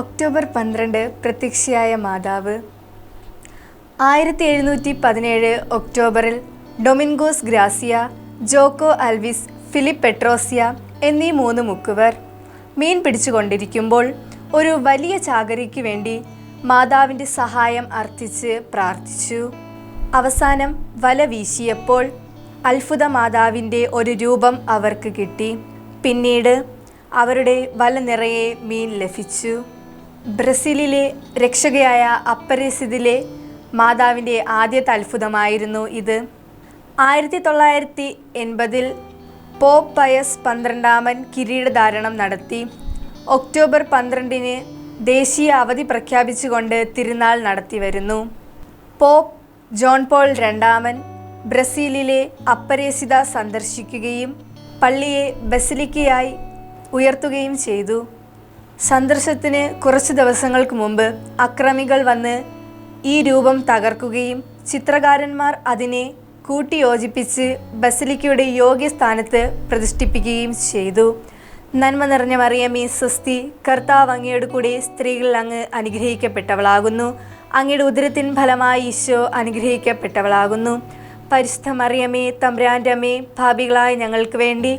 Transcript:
October പന്ത്രണ്ട് പ്രത്യക്ഷയായ മാതാവ്. ആയിരത്തി എഴുന്നൂറ്റി പതിനേഴ് ഒക്ടോബറിൽ Domingos Gracia Jocko Alvis Philip Petrosia എന്നീ മൂന്ന് മുക്കുവർ മീൻ പിടിച്ചുകൊണ്ടിരിക്കുമ്പോൾ ഒരു വലിയ ചാകരയ്ക്ക് വേണ്ടി മാതാവിന്റെ സഹായം അർത്ഥിച്ച് പ്രാർത്ഥിച്ചു. അവസാനം വല വീശിയപ്പോൾ അത്ഭുത മാതാവിന്റെ ഒരു രൂപം അവർക്ക് കിട്ടി. പിന്നീട് അവരുടെ വല നിറയെ മീൻ ലഭിച്ചു. ബ്രസീലിലെ രക്ഷകയായ അപ്പരേസിദിലെ മാതാവിന്റെ ആദ്യത്തെ അത്ഭുതമായിരുന്നു ഇത്. ആയിരത്തി തൊള്ളായിരത്തി എൺപതിൽ പോപ്പ് പയസ് പന്ത്രണ്ടാമൻ കിരീടധാരണം നടത്തി. ഒക്ടോബർ പന്ത്രണ്ടിന് ദേശീയ അവധി പ്രഖ്യാപിച്ചുകൊണ്ട് തിരുനാൾ നടത്തിവരുന്നു പോപ്പ് ജോൺ പോൾ രണ്ടാമൻ ബ്രസീലിലെ അപ്പരേസിത സന്ദർശിക്കുകയും പള്ളിയെ ബസിലിക്കയായി ഉയർത്തുകയും ചെയ്തു. സന്ദർശനത്തിന് കുറച്ച് ദിവസങ്ങൾക്ക് മുമ്പ് അക്രമികൾ വന്ന് ഈ രൂപം തകർക്കുകയും ചിത്രകാരന്മാർ അതിനെ കൂട്ടിയോജിപ്പിച്ച് ബസിലിക്കയുടെ യോഗ്യസ്ഥാനത്ത് പ്രതിഷ്ഠിപ്പിക്കുകയും ചെയ്തു. നന്മ നിറഞ്ഞ മറിയമേ സ്വസ്തി കർത്താവ് അങ്ങയുടെ കൂടെ സ്ത്രീകൾ അങ്ങ് അനുഗ്രഹിക്കപ്പെട്ടവളാകുന്നു. അങ്ങയുടെ ഉദരത്തിൻ ഫലമായി ഈശോ അനുഗ്രഹിക്കപ്പെട്ടവളാകുന്നു. പരിശുദ്ധ മറിയമേ തമ്പ്രാന്റെ അമ്മേ ഭാവികളായ ഞങ്ങൾക്ക് വേണ്ടി